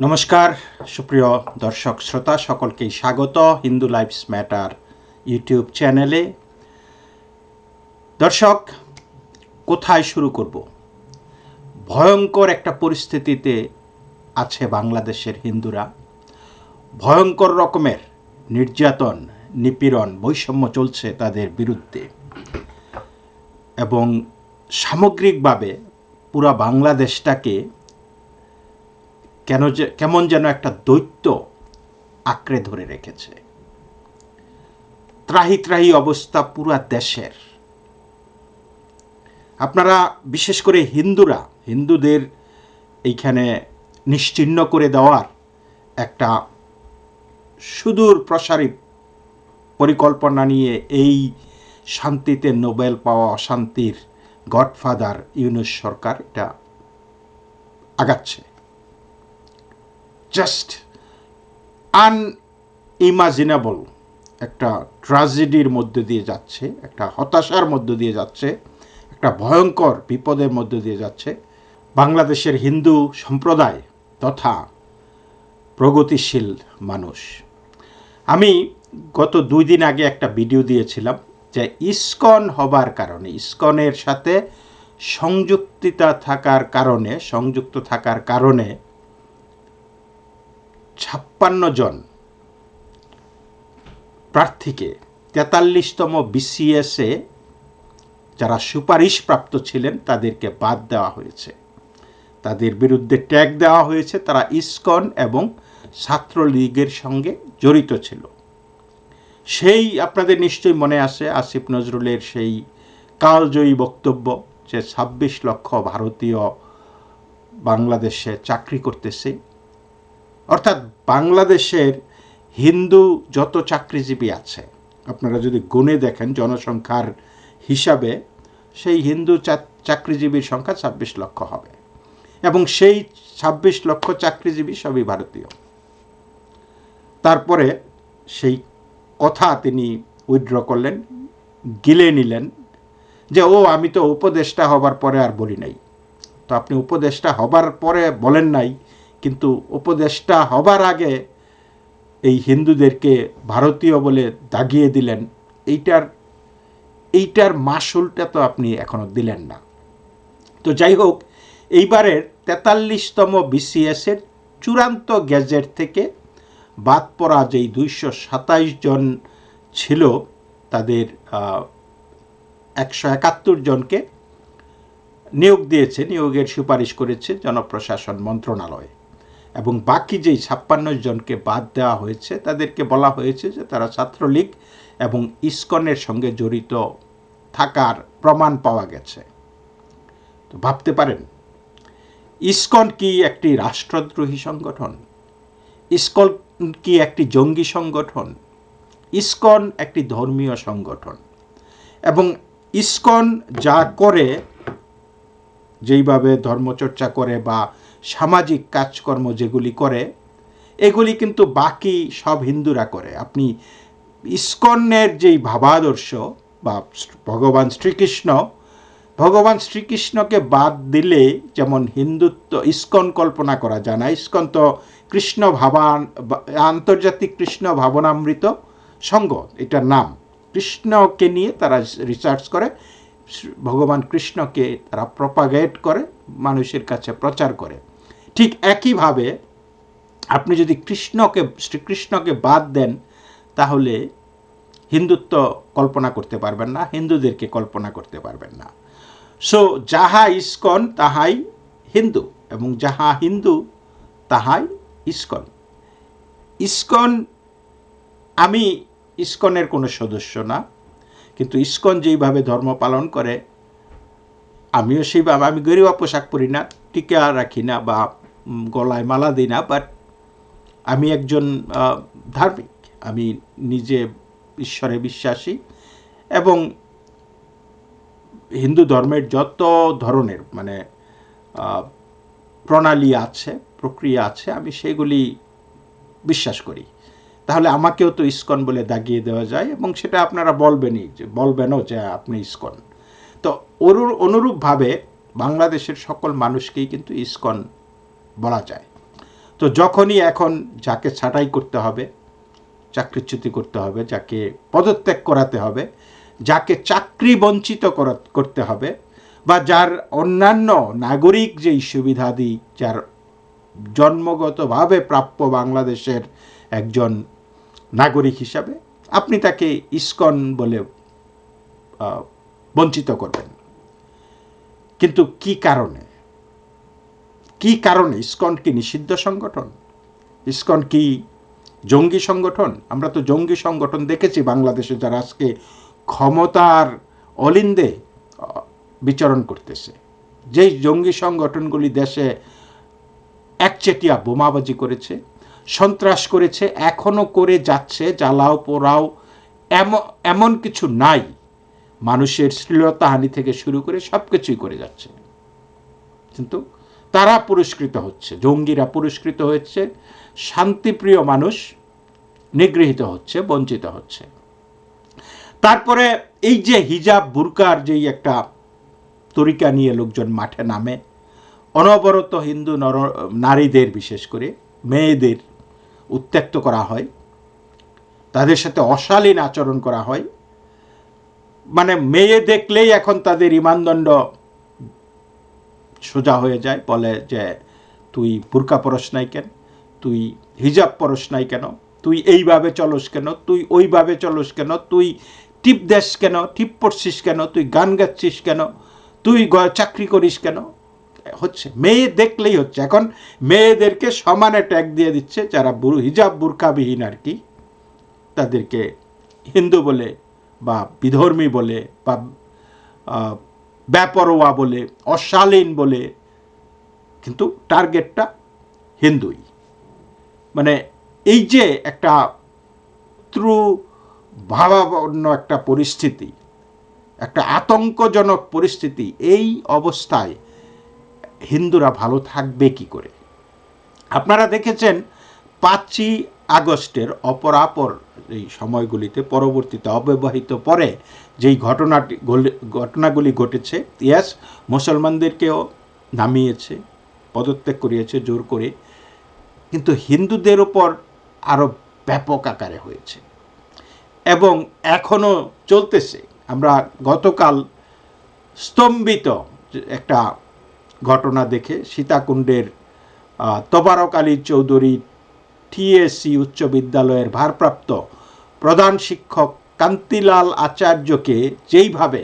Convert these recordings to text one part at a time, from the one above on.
নমস্কার, সুপ্রিয় দর্শক শ্রোতা, সকলকেই স্বাগত হিন্দু লাইফস ম্যাটার ইউটিউব চ্যানেলে। দর্শক, কোথায় শুরু করব? ভয়ঙ্কর একটা পরিস্থিতিতে আছে বাংলাদেশের হিন্দুরা। ভয়ঙ্কর রকমের নির্যাতন, নিপীড়ন, বৈষম্য চলছে তাদের বিরুদ্ধে। এবং সামগ্রিকভাবে পুরা বাংলাদেশটাকে কেন যে, কেমন যেন একটা দৈত্য আঁকড়ে ধরে রেখেছে। ত্রাহি ত্রাহি অবস্থা পুরা দেশের। আপনারা, বিশেষ করে হিন্দুরা, হিন্দুদের এইখানে নিশ্চিহ্ন করে দেওয়ার একটা সুদূর প্রসারী পরিকল্পনা নিয়ে এই শান্তিতে নোবেল পাওয়া অশান্তির গডফাদার ইউনুস সরকার এটা আগাচ্ছে। জাস্ট আনইমাজিনেবল একটা ট্রাজেডির মধ্যে দিয়ে যাচ্ছে, একটা হতাশার মধ্য দিয়ে যাচ্ছে, একটা ভয়ঙ্কর বিপদের মধ্য দিয়ে যাচ্ছে। বাংলাদেশের হিন্দু সম্প্রদায় তথা প্রগতিশীল মানুষ। আমি গত দুই দিন আগে একটা ভিডিও দিয়েছিলাম যে ইস্কন হবার কারণে, ইস্কনের সাথে সংযুক্তিতা থাকার কারণে, সংযুক্ত থাকার কারণে ছাপ্পান্ন জন প্রার্থীকে তেতাল্লিশতম বিসিএসে যারা সুপারিশপ্রাপ্ত ছিলেন, তাদেরকে বাদ দেওয়া হয়েছে। তাদের বিরুদ্ধে ট্যাগ দেওয়া হয়েছে, তারা ইসকন এবং ছাত্রলীগের সঙ্গে জড়িত ছিল। সেই আপনাদের নিশ্চয়ই মনে আছে, আসিফ নজরুলের সেই কালজয়ী বক্তব্য যে ছাব্বিশ লক্ষ ভারতীয় বাংলাদেশে চাকরি করতেছে অর্থাৎ বাংলাদেশের হিন্দু যত চাকরিজীবী আছে, আপনারা যদি গুণে দেখেন জনসংখ্যার হিসাবে, সেই হিন্দু চাকরিজীবীর সংখ্যা ছাব্বিশ লক্ষ হবে এবং সেই ছাব্বিশ লক্ষ চাকরিজীবী সবই ভারতীয়। তারপরে সেই কথা তিনি উইথড্র করলেন, গিলে নিলেন যে, ও, আমি তো উপদেষ্টা হবার পরে আর বলি নাই। তো আপনি উপদেষ্টা হবার পরে বলেন নাই কিন্তু উপদেষ্টা হবার আগে এই হিন্দুদেরকে ভারতীয় বলে দাগিয়ে দিলেন। এইটার এইটার মাসুলটা তো আপনি এখনও দিলেন না। তো যাই হোক, এইবারের তেতাল্লিশতম বিসিএসের চূড়ান্ত গ্যাজেট থেকে বাদ পড়া যেই দুইশো সাতাইশ জন ছিল, তাদের একশো একাত্তর জনকে নিয়োগ দিয়েছে, নিয়োগের সুপারিশ করেছে জনপ্রশাসন মন্ত্রণালয়। এবং বাকি যেই ছাপ্পান্ন জনকে বাদ দেওয়া হয়েছে, তাদেরকে বলা হয়েছে যে তারা ছাত্রলীগ এবং ইস্কনের সঙ্গে জড়িত থাকার প্রমাণ পাওয়া গেছে। তো ভাবতে পারেন, ইস্কন কি একটি রাষ্ট্রদ্রোহী সংগঠন? ইস্কন কি একটি জঙ্গি সংগঠন? ইস্কন একটি ধর্মীয় সংগঠন। এবং ইস্কন যা করে, যেইভাবে ধর্মচর্চা করে বা সামাজিক কাজকর্ম যেগুলি করে, এগুলি কিন্তু বাকি সব হিন্দুরা করে। আপনি ইস্কনের যেই ভাবাদর্শ বা ভগবান শ্রীকৃষ্ণ, ভগবান শ্রীকৃষ্ণকে বাদ দিলে যেমন হিন্দুত্ব, ইস্কন কল্পনা করা যায় না। ইস্কন তো কৃষ্ণ ভাবান, আন্তর্জাতিক কৃষ্ণ ভাবনামৃত সংঘ এটার নাম। কৃষ্ণকে নিয়ে তারা রিসার্চ করে, ভগবান কৃষ্ণকে তারা প্রপাগেট করে, মানুষের কাছে প্রচার করে। ঠিক একইভাবে আপনি যদি কৃষ্ণকে, শ্রীকৃষ্ণকে বাদ দেন, তাহলে হিন্দুত্ব কল্পনা করতে পারবেন না, হিন্দুদেরকে কল্পনা করতে পারবেন না। সো যাহা ইস্কন, তাহাই হিন্দু এবং যাহা হিন্দু, তাহাই ইস্কন। ইস্কন, আমি ইস্কনের কোনো সদস্য না, কিন্তু ইস্কন যেইভাবে ধর্ম পালন করে, আমিও সেইভাবে, আমি গরিবা পোশাক পরি না টিকা রাখি না বা গলায় মালা দিই না বাট আমি একজন ধার্মিক। আমি নিজে ঈশ্বরে বিশ্বাসী এবং হিন্দু ধর্মের যত ধরনের মানে প্রণালী আছে, প্রক্রিয়া আছে, আমি সেগুলি বিশ্বাস করি। তাহলে আমাকেও তো ইস্কন বলে দাগিয়ে দেওয়া যায় এবং সেটা আপনারা বলবেনই যে, বলবেনও যে আপনি ইস্কন। তো অনুরূপভাবে বাংলাদেশের সকল মানুষকেই কিন্তু ইস্কন বলা যায়। তো যখনই এখন যাকে ছাঁটাই করতে হবে চাকরিচ্যুতি করতে হবে, যাকে পদত্যাগ করাতে হবে, যাকে চাকরি বঞ্চিত করতে হবে, বা যার অন্যান্য নাগরিক যেই সুবিধাদি, যার জন্মগতভাবে প্রাপ্য বাংলাদেশের একজন নাগরিক হিসাবে, আপনি তাকে ইস্কন বলে বঞ্চিত করবেন। কিন্তু কি কারণে? কি কারণে? ইসকন কি নিষিদ্ধ সংগঠন? ইস্কন কি জঙ্গি সংগঠন? আমরা তো জঙ্গি সংগঠন দেখেছি বাংলাদেশে যারা আজকে ক্ষমতার অলিন্দে বিচরণ করতেছে। যেই জঙ্গি সংগঠনগুলি দেশে একচেটিয়া বোমাবাজি করেছে, সন্ত্রাস করেছে, এখনও করে যাচ্ছে, জ্বালাও পোড়াও, এমন এমন কিছু নাই। মানুষের শ্লীলতাহানি থেকে শুরু করে সব কিছুই করে যাচ্ছে। কিন্তু তারা পুরস্কৃত হচ্ছে, জঙ্গিরা পুরস্কৃত হচ্ছে, শান্তিপ্রিয় মানুষ নিগৃহীত হচ্ছে, বঞ্চিত হচ্ছে। তারপরে এই যে হিজাব বুরকার যেই একটা তরিকা নিয়ে লোকজন মাঠে নামে, অনবরত হিন্দু নর, নারীদের বিশেষ করে, মেয়েদের উত্ত্যক্ত করা হয়, তাদের সাথে অশালীন আচরণ করা হয় মানে মেয়ে দেখলেই এখন তাদের ইমানদণ্ড সোজা হয়ে যায়, বলে যে, তুই বুরকা পরশ নাই কেন? তুই হিজাব পরশ নাই কেন? তুই এইভাবে চলস কেন? তুই ওইভাবে চলস কেন? তুই টিপ দেশ কেন? টিপ পড়ছিস কেন? তুই গান গাচ্ছিস কেন? তুই চাকরি করিস কেন? হচ্ছে, মেয়ে দেখলেই হচ্ছে। এখন মেয়েদেরকে সমানে ট্যাগ দিয়ে দিচ্ছে যারা বুরু, হিজাব বুরকাবিহীন আর কি। তাদেরকে হিন্দু বলে বা বিধর্মী বলে বা আহ, বেপরোয়া বলে অশালীন বলে কিন্তু টার্গেটটা হিন্দুই। মানে এই যে একটা ত্রু ভাবাপন্ন একটা পরিস্থিতি একটা আতঙ্কজনক পরিস্থিতি এই অবস্থায় হিন্দুরা ভালো থাকবে কি করে? আপনারা দেখেছেন পাঁচই আগস্টের অপরাপর এই সময়গুলিতে পরবর্তীতে অব্যবহিত পরে যেই ঘটনাটি গলি- ঘটনাগুলি ঘটেছে ইয়াস মুসলমানদেরকেও নামিয়েছে, পদত্যাগ করিয়েছে, জোর করে। কিন্তু হিন্দুদের ওপর আরও ব্যাপক আকারে হয়েছে। এবং এখনও চলতেছে। আমরা গতকাল স্তম্ভিত একটা ঘটনা দেখে সীতাকুণ্ডের তোবারক আলী চৌধুরী টিএসসি উচ্চ বিদ্যালয়ের ভারপ্রাপ্ত প্রধান শিক্ষক কান্তিলাল আচার্যকে যেইভাবে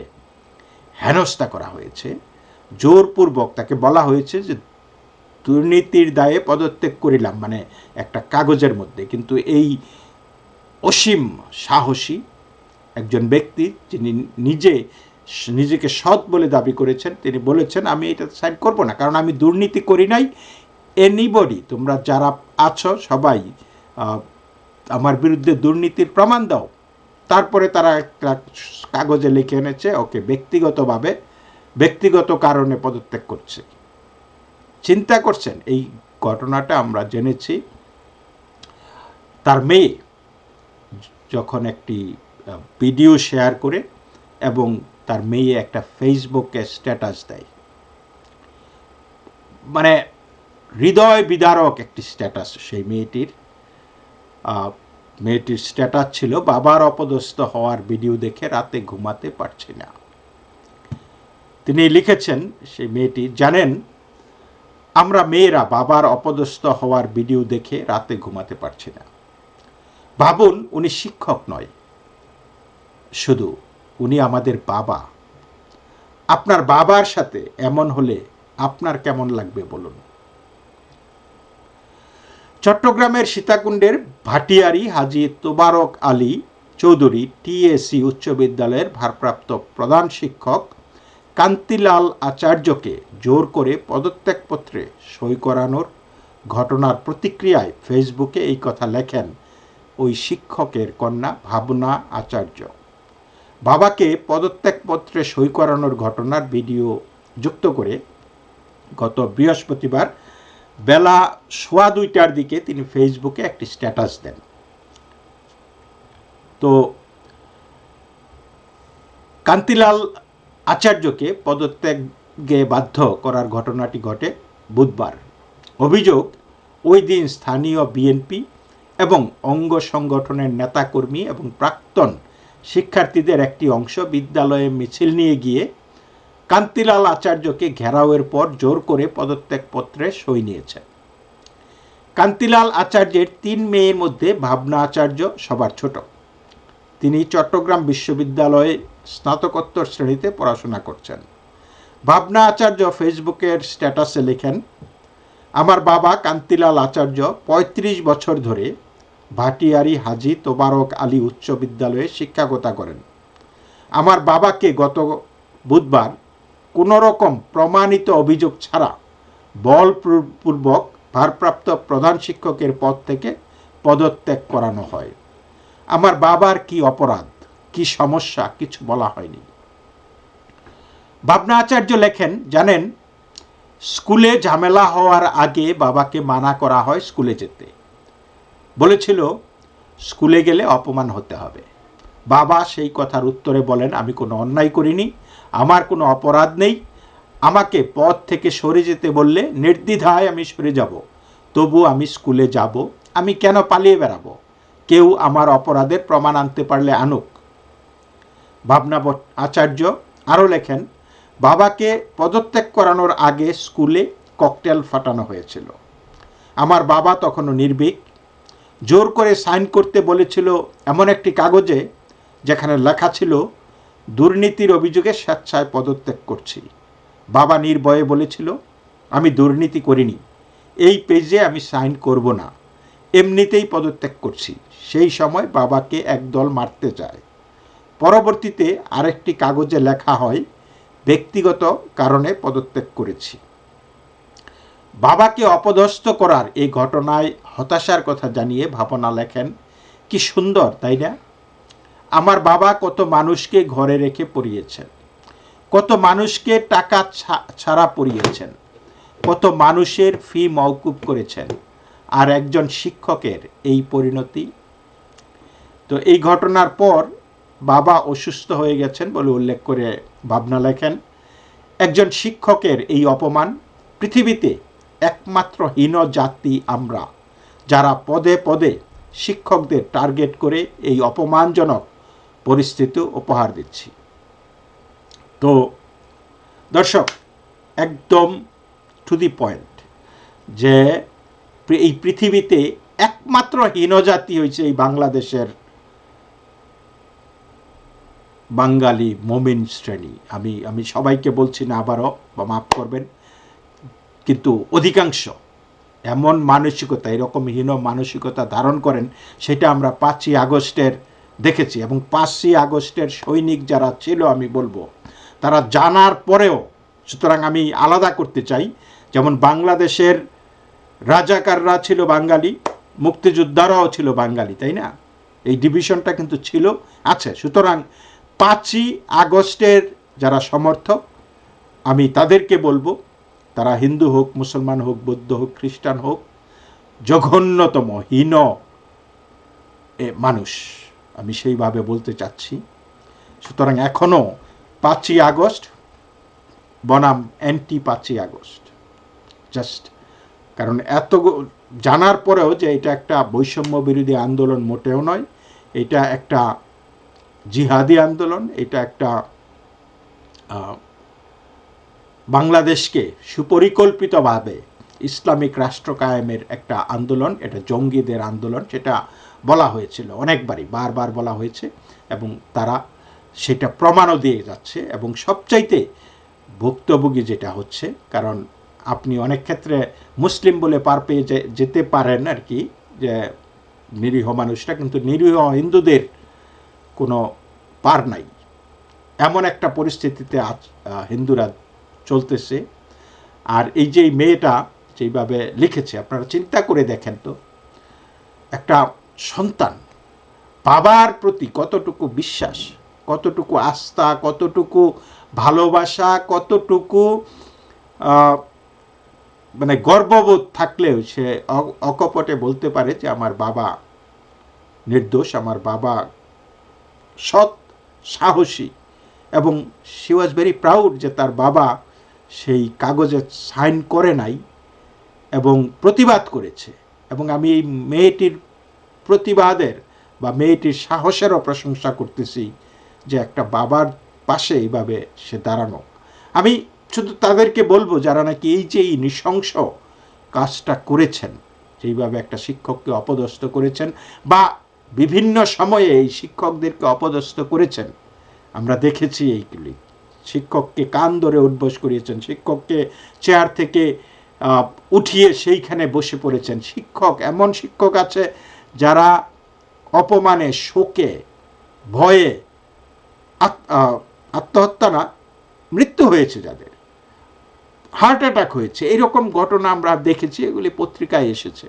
হেনস্থা করা হয়েছে, জোরপূর্বক তাকে বলা হয়েছে যে দুর্নীতির দায়ে পদত্যাগ করিলাম মানে একটা কাগজের মধ্যে। কিন্তু এই অসীম সাহসী একজন ব্যক্তি যিনি নিজে নিজেকে সৎ বলে দাবি করেছেন, তিনি বলেছেন, আমি এটা সাইন করব না, কারণ আমি দুর্নীতি করি নাই এনিবডি তোমরা যারা আছো সবাই আমার বিরুদ্ধে দুর্নীতির প্রমাণ দাও। তারপরে তারা একটা কাগজে লিখে এনেছে, ওকে ব্যক্তিগতভাবে, ব্যক্তিগত কারণে পদত্যাগ করছে। চিন্তা করছেন, এই ঘটনাটা আমরা জেনেছি। তার মেয়ে যখন একটি ভিডিও শেয়ার করে এবং তার মেয়ে একটা ফেসবুকে স্ট্যাটাস দেয়। মানে হৃদয় বিদারক একটি স্ট্যাটাস সেই মেয়েটির। মেয়েটির স্ট্যাটাস ছিল, বাবার অপদস্থ হওয়ার ভিডিও দেখে রাতে ঘুমাতে পারছি না। তিনি লিখেছেন, সেই মেয়েটি, জানেন, আমরা মেয়েরা বাবার অপদস্থ হওয়ার ভিডিও দেখে রাতে ঘুমাতে পারছি না। ভাবুন, উনি শিক্ষক নয়। শুধু উনি আমাদের বাবা। আপনার বাবার সাথে এমন হলে আপনার কেমন লাগবে বলুন? চট্টগ্রামের সীতাকুণ্ডের ভাটিয়ারি হাজি তোবারক আলী চৌধুরী টিএসসি উচ্চ বিদ্যালয়ের ভারপ্রাপ্ত প্রধান শিক্ষক কান্তিলাল আচার্যকে জোর করে পদত্যাগপত্রে সই করানোর ঘটনার প্রতিক্রিয়ায় ফেসবুকে এই কথা লেখেন ওই শিক্ষকের কন্যা ভাবনা আচার্য। বাবাকে পদত্যাগপত্রে সই করানোর ঘটনার ভিডিও যুক্ত করে গত বৃহস্পতিবার বেলা সোয়া দুইটার দিকে তিনি ফেসবুকে একটি স্ট্যাটাস দেন। তো কান্তিলাল আচার্যকে পদত্যাগে বাধ্য করার ঘটনাটি ঘটে বুধবার। অভিযোগ, ওই দিন স্থানীয় বিএনপি এবং অঙ্গ সংগঠনের নেতাকর্মী এবং প্রাক্তন শিক্ষার্থীদের একটি অংশ বিদ্যালয়ে মিছিল নিয়ে গিয়ে কান্তিলাল আচার্যকে ঘেরাওয়ের পর জোর করে পদত্যাগপত্রে সই নিয়েছে। কান্তিলাল আচার্যের তিন মেয়ের মধ্যে ভাবনা আচার্য সবার ছোট। তিনি চট্টগ্রাম বিশ্ববিদ্যালয়ে স্নাতকোত্তর শ্রেণীতে পড়াশোনা করছেন। ভাবনা আচার্য ফেসবুকের স্ট্যাটাসে লেখেন, আমার বাবা কান্তিলাল আচার্য ৩৫ বছর ধরে ভাটিয়ারি হাজি তোবারক আলী উচ্চ বিদ্যালয়ে শিক্ষকতা করেন। আমার বাবাকে গত বুধবার কোনো রকম প্রমাণিত অভিযোগ ছাড়া বলপূর্বক ভারপ্রাপ্ত প্রধান শিক্ষকের পদ থেকে পদত্যাগ করানো হয়। আমার বাবার কি অপরাধ? কি সমস্যা? কিছু বলা হয়নি। ভাবনা আচার্য লেখেন, জানেন, স্কুলে ঝামেলা হওয়ার আগে বাবাকে মানা করা হয় স্কুলে যেতে। বলেছিল, স্কুলে গেলে অপমান হতে হবে। বাবা সেই কথার উত্তরে বলেন, আমি কোনো অন্যায় করিনি। আমার কোনো অপরাধ নেই। আমাকে পথ থেকে সরে যেতে বললে নির্দ্বিধায় আমি সরে যাব। তবু আমি স্কুলে যাব। আমি কেন পালিয়ে বেড়াবো? কেউ আমার অপরাধের প্রমাণ আনতে পারলে আনুক। ভাবনা আচার্য আরও লেখেন, বাবাকে পদত্যাগ করানোর আগে স্কুলে ককটেল ফাটানো হয়েছিল। আমার বাবা তখনও নির্ভীক। জোর করে সাইন করতে বলেছিল এমন একটি কাগজে যেখানে লেখা ছিল দুর্নীতির অভিযোগে স্বেচ্ছায় পদত্যাগ করছি। বাবা নির্ভয়ে বলেছিল, আমি দুর্নীতি করিনি। এই পেজে আমি সাইন করব না। এমনিতেই পদত্যাগ করছি। সেই সময় বাবাকে একদল মারতে যায়। পরবর্তীতে আরেকটি কাগজে লেখা হয়, ব্যক্তিগত কারণে পদত্যাগ করেছি। বাবাকে অপদস্থ করার এই ঘটনায় হতাশার কথা জানিয়ে ভাবনা লেখেন, কি সুন্দর, তাই না? আমার বাবা কত মানুষকে ঘরে রেখে পড়িয়েছেন। কত মানুষকে টাকা ছাড়া পড়িয়েছেন। কত মানুষের ফি মওকুব করেছেন। আর একজন শিক্ষকের এই পরিণতি। তো এই ঘটনার পর বাবা অসুস্থ হয়ে গেছেন বলে উল্লেখ করে ভাবনা লেখেন। একজন শিক্ষকের এই অপমান পৃথিবীতে একমাত্র হীন জাতি আমরা, যারা পদে পদে শিক্ষকদের টার্গেট করে এই অপমানজনক পরিস্থিতি উপহার দিচ্ছি। তো, দর্শক, একদম টু দি পয়েন্ট যে এই পৃথিবীতে একমাত্র হীনজাতি হয়েছে এই বাংলাদেশের বাঙালি মোমিন শ্রেণি। আমি আমি সবাইকে বলছি না আবারও বা মাফ করবেন, কিন্তু অধিকাংশ এমন মানসিকতা, এরকম হীন মানসিকতা ধারণ করেন, সেটা আমরা পাঁচই আগস্টের দেখেছি এবং পাঁচই আগস্টের সৈনিক যারা ছিল, আমি বলব, তারা জানার পরেও, সুতরাং আমি আলাদা করতে চাই, যেমন বাংলাদেশের রাজাকাররা ছিল বাঙালি, মুক্তিযোদ্ধারাও ছিল বাঙালি, তাই না? এই ডিভিশনটা কিন্তু ছিল, আছে। সুতরাং পাঁচই আগস্টের যারা সমর্থক, আমি তাদেরকে বলব, তারা হিন্দু হোক, মুসলমান হোক, বৌদ্ধ হোক, খ্রিস্টান হোক, জঘন্যতম, হীন মানুষ। আমি সেইভাবে বলতে চাচ্ছি। সুতরাং এখনও পাঁচই আগস্ট, বনাম অ্যান্টি পাঁচই আগস্ট। জাস্ট, কারণ এত জানার পরেও যে এটা একটা বৈষম্য বিরোধী আন্দোলন মোটেও নয়, এটা একটা জিহাদি আন্দোলন, এটা একটা বাংলাদেশকে সুপরিকল্পিতভাবে ইসলামিক রাষ্ট্র কায়েমের একটা আন্দোলন, এটা জঙ্গিদের আন্দোলন, সেটা বলা হয়েছিল, অনেকবারই, বারবার বলা হয়েছে, এবং তারা সেটা প্রমাণও দিয়ে যাচ্ছে, এবং সবচাইতে ভুক্তভোগী যেটা হচ্ছে, কারণ আপনি অনেক ক্ষেত্রে মুসলিম বলে পার পেয়ে যেতে পারেন আর কি, যে নিরীহ মানুষটা কিন্তু নিরীহ হিন্দুদের কোনো পার নাই। এমন একটা পরিস্থিতিতে আজ হিন্দুরা চলতেছে, আর এই যে মেয়েটা যেইভাবে লিখেছে, আপনারা চিন্তা করে দেখেন তো। একটা সন্তান, বাবার প্রতি কতটুকু বিশ্বাস, কতটুকু আস্থা, কতটুকু ভালোবাসা, কতটুকু মানে গর্ববোধ থাকলেও সে অকপটে বলতে পারে যে, আমার বাবা নির্দোষ, আমার বাবা সৎ, সাহসী এবং শি ওয়াজ ভেরি প্রাউড যে তার বাবা সেই কাগজে সাইন করে নাই। এবং প্রতিবাদ করেছে। এবং আমি এই মেয়েটির প্রতিবাদের বা মেয়েটির সাহসেরও প্রশংসা করতেছি যে একটা বাবার পাশে এইভাবে সে দাঁড়ানো। আমি শুধু তাদেরকে বলব, যারা নাকি এই যে এই নৃশংস কাজটা করেছেন, যেইভাবে একটা শিক্ষককে অপদস্থ করেছেন বা বিভিন্ন সময়ে এই শিক্ষকদেরকে অপদস্থ করেছেন, আমরা দেখেছি এইগুলি শিক্ষককে কান ধরে উদ্বোস করিয়েছেন। শিক্ষককে চেয়ার থেকে উঠিয়ে সেইখানে বসে পড়েছেন। শিক্ষক এমন শিক্ষক আছে যারা অপমানে, শোকে, ভয়ে আত্মহত্যা না, মৃত্যু হয়েছে যাদের। হার্ট অ্যাটাক হয়েছে। এরকম ঘটনা আমরা দেখেছি, এগুলি পত্রিকায় এসেছে।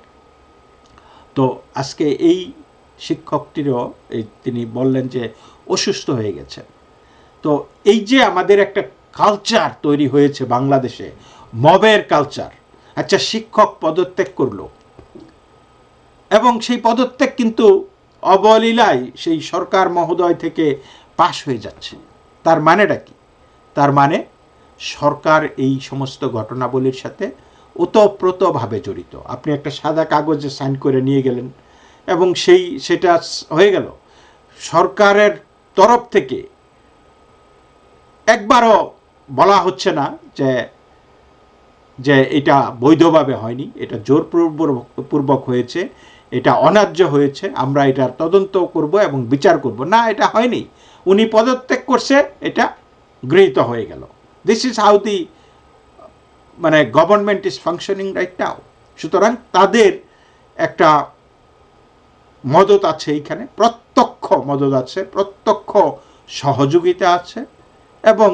তো আজকে এই শিক্ষকটিরও এই তিনি বললেন যে অসুস্থ হয়ে গেছেন। তো এই যে আমাদের একটা কালচার তৈরি হয়েছে বাংলাদেশে, মবের কালচার আচ্ছা শিক্ষক পদত্যাগ করল। এবং সেই পদত্যাগ কিন্তু অবলীলায় সেই সরকার মহোদয় থেকে পাশ হয়ে যাচ্ছে। তার মানেটা কি? তার মানে সরকার এই সমস্ত ঘটনাবলীর সাথে ওতপ্রোতভাবে জড়িত। আপনি একটা সাদা কাগজে সাইন করে নিয়ে গেলেন এবং সেই, সেটা হয়ে গেল। সরকারের তরফ থেকে একবারও বলা হচ্ছে না যে যে এটা বৈধভাবে হয়নি, এটা জোরপূর্বক, পূর্বক হয়েছে, এটা অন্যায্য হয়েছে, আমরা এটার তদন্ত করব এবং বিচার করব। না, এটা হয়নি। উনি পদত্যাগ করছে, এটা গৃহীত হয়ে গেল। দিস ইজ হাউ দি মানে government is functioning right now সুতরাং তাদের একটা মদত আছে এইখানে প্রত্যক্ষ মদত আছে, প্রত্যক্ষ সহযোগিতা আছে এবং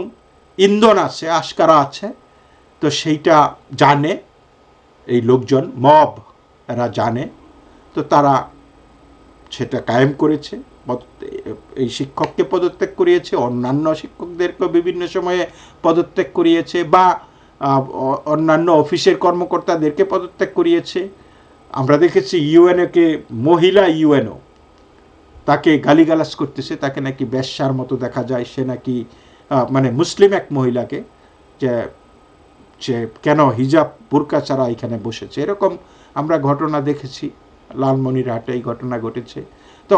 ইন্ধন আছে, আশকারা আছে। তো সেইটা জানে, এই লোকজন, মব এরা জানে, তো তারা সেটা কায়েম করেছে। এই শিক্ষককে পদত্যাগ করিয়েছে, অন্যান্য শিক্ষকদেরকে বিভিন্ন সময়ে পদত্যাগ করিয়েছে বা অন্যান্য অফিসের কর্মকর্তাদেরকে পদত্যাগ করিয়েছে। আমরা দেখেছি ইউএনওকে মহিলা ইউএনও, তাকে গালিগালাজ করতেছে, তাকে নাকি বেশ্যার মতো দেখা যায়, সে নাকি মানে মুসলিম এক মহিলাকে, যে যে কেন হিজাব বোরকা ছাড়া এখানে বসেছে? এরকম আমরা ঘটনা দেখেছি, লালমনিরহাটে এই ঘটনা ঘটেছে। তো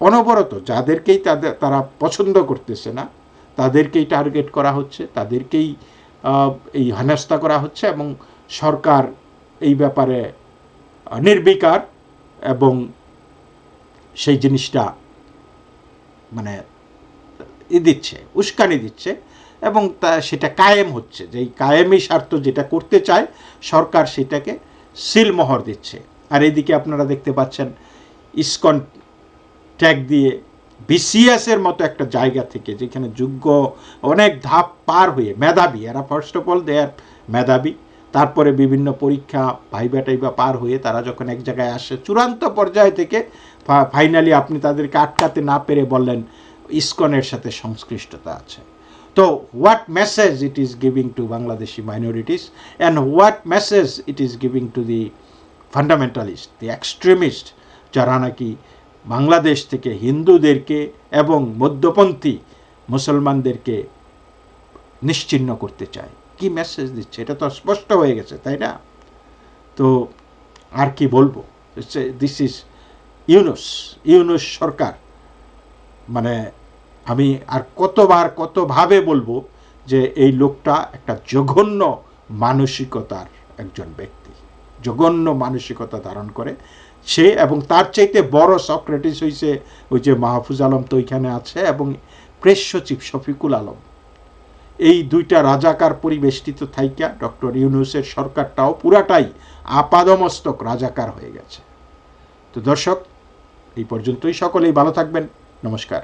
অনবরত যাদেরকেই তাদের তারা পছন্দ করতেছে না, তাদেরকেই টার্গেট করা হচ্ছে, তাদেরকেই এই হেনস্থা করা হচ্ছে এবং সরকার এই ব্যাপারে নির্বিকার এবং সেই জিনিসটা মানে ই দিচ্ছে, উস্কানি দিচ্ছে। এবং তা সেটা কায়েম হচ্ছে। যে কায়েমি স্বার্থ যেটা করতে চায়, সরকার সেটাকে সিলমোহর দিচ্ছে। আর এদিকে আপনারা দেখতে পাচ্ছেন, ইসকন ট্যাগ দিয়ে বিসিএসের মতো একটা জায়গা থেকে, যেখানে যোগ্য অনেক ধাপ পার হয়ে, মেধাবী, এরা first of all they are মেধাবী। তারপরে বিভিন্ন পরীক্ষা ভাইবা টাইবা পার হয়ে, তারা যখন এক জায়গায় আসে, চূড়ান্ত পর্যায় থেকে ফাইনালি আপনি তাদেরকে আটকাতে না পেরে বললেন, ইসকনের সাথে সংশ্লিষ্টতা আছে। তো what message it is giving to Bangladeshi minorities and what message it is giving to the fundamentalist the extremist যারা নাকি বাংলাদেশ থেকে হিন্দুদেরকে এবং মধ্যপন্থী মুসলমানদেরকে নিশ্চিহ্ন করতে চায়। কি মেসেজ দিচ্ছে? এটা তো স্পষ্ট হয়ে গেছে, তাই না? তো আর কি বলব? দিস ইজ ইউনুস ইউনুস সরকার। মানে আমি আর কতবার কতভাবে বলব যে এই লোকটা একটা জঘন্য মানসিকতার একজন ব্যক্তি। জঘন্য মানসিকতা ধারণ করে। সে এবং তার চাইতে বড় সক্রেটিস হয়েছে ওই যে মাহফুজ আলম তো ওইখানে আছে এবং প্রেস সচিব শফিকুল আলম। এই দুইটা রাজাকার পরিবেষ্টিত থাইকা ডক্টর ইউনুসের সরকারটাও পুরাটাই আপাদমস্তক রাজাকার হয়ে গেছে। তো দর্শক, এই পর্যন্তই। সকলেই ভালো থাকবেন। নমস্কার।